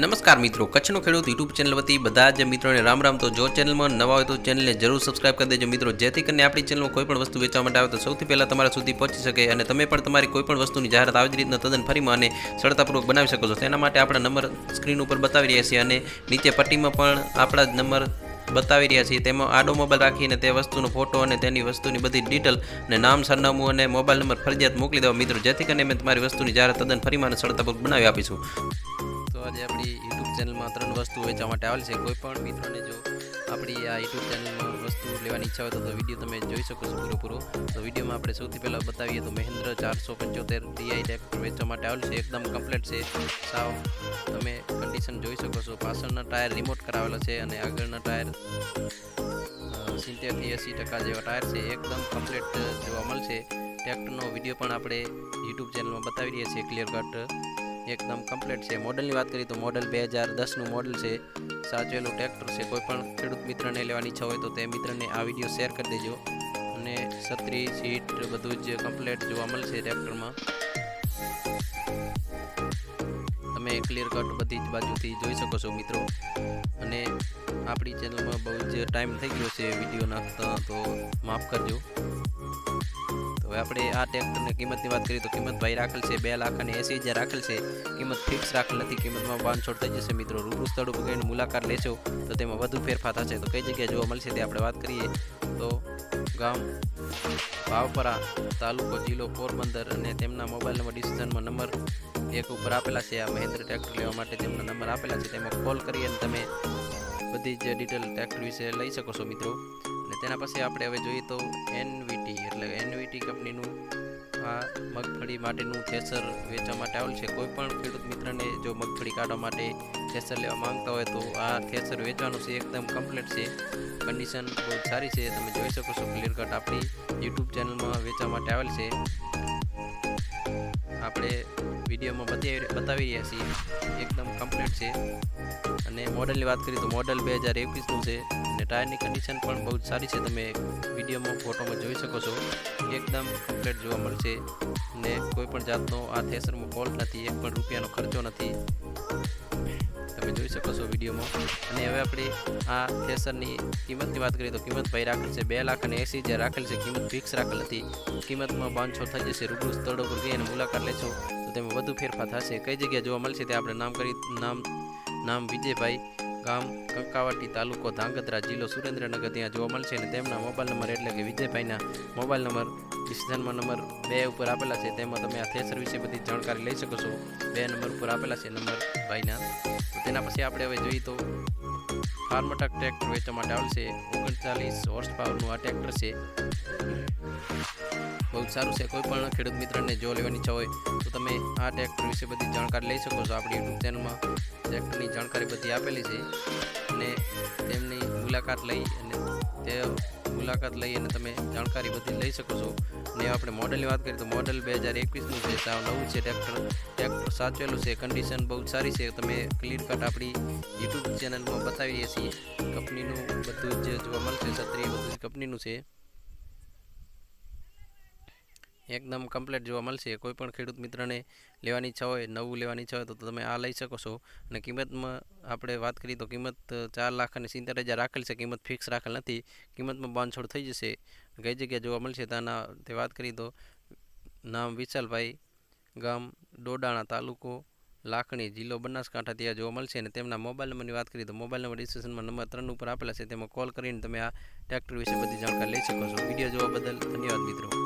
નમસ્કાર મિત્રો, કચ્છનો ખેડૂત યુટ્યુબ ચેનલ વતી બધા જ મિત્રોને રામ રામ. તો જો ચેનલમાં નવા હોય તો ચેનલને જરૂર સબસ્ક્રાઇબ કરી દેજો મિત્રો. જેથી કરીને આપણી ચેનલમાં કોઈ પણ વસ્તુ વેચવા માટે આવે તો સૌથી પહેલાં તમારા સુધી પહોંચી શકે અને તમે પણ તમારી કોઈ પણ વસ્તુની જાહેરાત આવી જ રીતના તદ્દન ફરીમાં અને સરળતાપૂર્વક બનાવી શકો છો. તેના માટે આપણા નંબર સ્ક્રીન ઉપર બતાવી રહ્યા છીએ અને નીચે પટ્ટીમાં પણ આપણા જ નંબર બતાવી રહ્યા છીએ. તેમાં આડો મોબાઈલ રાખીને તે વસ્તુનો ફોટો અને તેની વસ્તુની બધી ડિટેલ અને નામ, સરનામું અને મોબાઈલ નંબર ફરજિયાત મોકલી દેવા મિત્રો. જેથી કરીને અમે તમારી વસ્તુની જાહેરાત તદ્દન ફરીમાં સરળતાપૂર્વક બનાવી આપીશું. આજે આપણી યુટ્યુબ ચેનલમાં ત્રણ વસ્તુ વેચવા માટે આવેલ છે. કોઈ પણ મિત્રોને જો આપણી આ યુટ્યુબ ચેનલમાં વસ્તુ લેવાની ઈચ્છા હોય તો વીડિયો તમે જોઈ શકો છો પૂરેપૂરો. તો વિડીયોમાં આપણે સૌથી પહેલાં બતાવીએ તો મહેન્દ્ર ચારસો પંચોતેર ડીઆઈ ટ્રેક્ટર વેચવા માટે આવેલ છે. એકદમ કમ્પ્લીટ છે. સાવ તમે કન્ડિશન જોઈ શકો છો. પાછળના ટાયર રિમોટ કરાવેલા છે અને આગળના ટાયર સિત્તેરથી એંસી ટકા જેવા ટાયર છે. એકદમ કમ્પ્લીટ જોવા મળશે. ટ્રેક્ટરનો વીડિયો પણ આપણે યુટ્યુબ ચેનલમાં બતાવી રહ્યા છીએ. ક્લિયર કટ એકદમ કમ્પ્લીટ છે. મોડલની વાત કરીએ તો મોડલ બે હજાર દસનું મોડલ છે. સાચવેલું ટ્રેક્ટર છે. કોઈ પણ ખેડૂત મિત્રને લેવાની ઈચ્છા હોય તો તે મિત્રને આ વીડિયો શેર કરી દેજો. અને છત્રી, સીટ, બધું જ કમ્પ્લીટ જોવા મળશે ટ્રેક્ટરમાં તમે ક્લિયર કટ બધી જ બાજુથી જોઈ શકો છો મિત્રો. અને આપણી ચેનલમાં બહુ જ ટાઈમ થઈ ગયો છે વીડિયો નાખતા તો માફ કરજો. આપણે આ ટ્રેક્ટરની કિંમતની વાત કરીએ તો કિંમત ભાઈ રાખેલ છે, બે લાખ અને એસી હજાર રાખેલ છે. કિંમત ફિક્સ રાખેલ નથી, કિંમતમાં બાંધછોડ થઈ જશે મિત્રો. રૂબરૂ સ્થળ ઉપર ગઈને મુલાકાત લેશો તો તેમાં વધુ ફેરફાર થશે. તો કઈ જગ્યાએ જોવા મળશે તે આપણે વાત કરીએ. તો ગામ ભાવપરા તાલુકો જિલ્લો પોરબંદર અને તેમના મોબાઈલ નંબર ડિસિઝનમાં નંબર એક ઉપર આપેલા છે. આ મહેન્દ્ર ટ્રેક્ટર લેવા માટે તેમના નંબર આપેલા છે. તેમાં કોલ કરી અને તમે બધી જ ડિટેલ ટ્રેક્ટર વિશે લઈ શકો છો મિત્રો. તેના પછી આપણે હવે જોઈએ તો એનવીટી એટલે એનવીટી કંપનીનું આ મગફળી માટેનું થેસર વેચવા માટે આવેલ છે. કોઈ પણ ખેડૂત મિત્રને જો મગફળી કાઢવા માટે થેસર લેવા માંગતા હોય તો આ થેસર વેચવાનું છે. એકદમ કમ્પ્લીટ છે. કન્ડિશન બહુ સારી છે. તમે જોઈ શકો છો ક્લિયર કટ આપણી યુટ્યુબ ચેનલમાં વેચવા માટે આવેલ છે. આપણે વિડીયોમાં બતાવી રહ્યા છીએ. એકદમ કમ્પ્લીટ છે. અને મોડલની વાત કરીએ તો મોડલ બે હજાર એકવીસનું છે અને ટાયરની કન્ડિશન પણ બહુ જ સારી છે. તમે વિડીયોમાં, ફોટોમાં જોઈ શકો છો. એકદમ કમ્પ્લેટ જોવા મળશે. અને કોઈ પણ જાતનો આ થેસરમાં ફોલ્ટ નથી, એક પણ રૂપિયાનો ખર્ચો નથી. તમે જોઈ શકો છો વિડીયોમાં. અને હવે આપણે આ થેસરની કિંમતની વાત કરીએ તો કિંમત ભાઈ રાખેલ છે બે લાખ અને એંસી હજાર રાખેલ છે. કિંમત ફિક્સ રાખેલ હતી. કિંમતમાં પાંચસો થઈ જશે. રૂબરૂ સ્થળો પર ગઈ મુલાકાત લેશો. તો તેમાં વધુ ફેરફાર થશે. કઈ જગ્યાએ જોવા મળશે તે આપણે નામ કરી, નામ નામ વિજયભાઈ ગામ, કંકાવાટી તાલુકો ધાંગધ્રા જિલ્લો સુરેન્દ્રનગર. ત્યાં જોવા મળશે અને તેમના મોબાઈલ નંબર એટલે કે વિજયભાઈના મોબાઈલ નંબર ડિસિઝનમાં નંબર બે ઉપર આપેલા છે. તેમાં તમે આ થેસર વિશે બધી જાણકારી લઈ શકો છો. બે નંબર ઉપર આપેલા છે નંબર ભાઈના. તેના પછી આપણે હવે જોઈએ તો ફાર્મટક ટ્રેક્ટર વેચવા માટે આવેલ છે. ઓગણચાલીસ હોર્સ પાવરનું આ ટ્રેક્ટર છે. બહુ સારું છે. કોઈ પણ ખેડૂત મિત્રને જો લેવાની ઈચ્છા હોય તો તમે આ ટ્રેક્ટર વિશે બધી જાણકારી લઈ શકો છો. આપણી યુટ્યુબ ચેનલમાં ટ્રેક્ટરની જાણકારી બધી આપેલી છે. અને તેમની મુલાકાત લઈ અને તે મુલાકાત લઈ અને તમે જાણકારી બધી લઈ શકો છો. ને આપણે મોડલની વાત કરીએ તો મોડલ બે હજાર એકવીસનું છે, સાવ નવું છે, ટ્રેક્ટર ટ્રેક્ટર સાચવેલું છે કન્ડિશન બહુ સારી છે. તમે ક્લિયર કટ આપણી યુટ્યુબ ચેનલમાં બતાવી રહ્યા છીએ. કંપનીનું બધું જ જોવા મળશે, છત્રી બધું જ કંપનીનું છે. એકદમ કમ્પ્લીટ જોવા મળશે. કોઈ પણ ખેડૂત મિત્રને લેવાની ઈચ્છા હોય, નવું લેવાની ઈચ્છા હોય, તો તમે આ લઈ શકો છો. અને કિંમતમાં આપણે વાત કરીએ તો કિંમત ચાર લાખ અને સિત્તેર હજાર રાખેલ છે. કિંમત ફિક્સ રાખેલ નથી. કિંમતમાં બાંધછોડ થઈ જશે. કઈ જગ્યાએ જોવા મળશે ત્યાંના તે વાત કરીએ તો નામ વિશાલભાઈ, ગામ ડોડાણા તાલુકો લાખણી, જિલ્લો બનાસકાંઠા ત્યાં જોવા મળશે. અને તેમના મોબાઈલ નંબરની વાત કરીએ તો મોબાઈલ નંબર ડિસ્ક્રિપ્શનમાં નંબર ત્રણ ઉપર આપેલા છે. તેમાં કોલ કરીને તમે આ ટ્રેક્ટર વિશે બધી જાણકારી લઈ શકો છો. વીડિયો જોવા બદલ ધન્યવાદ મિત્રો.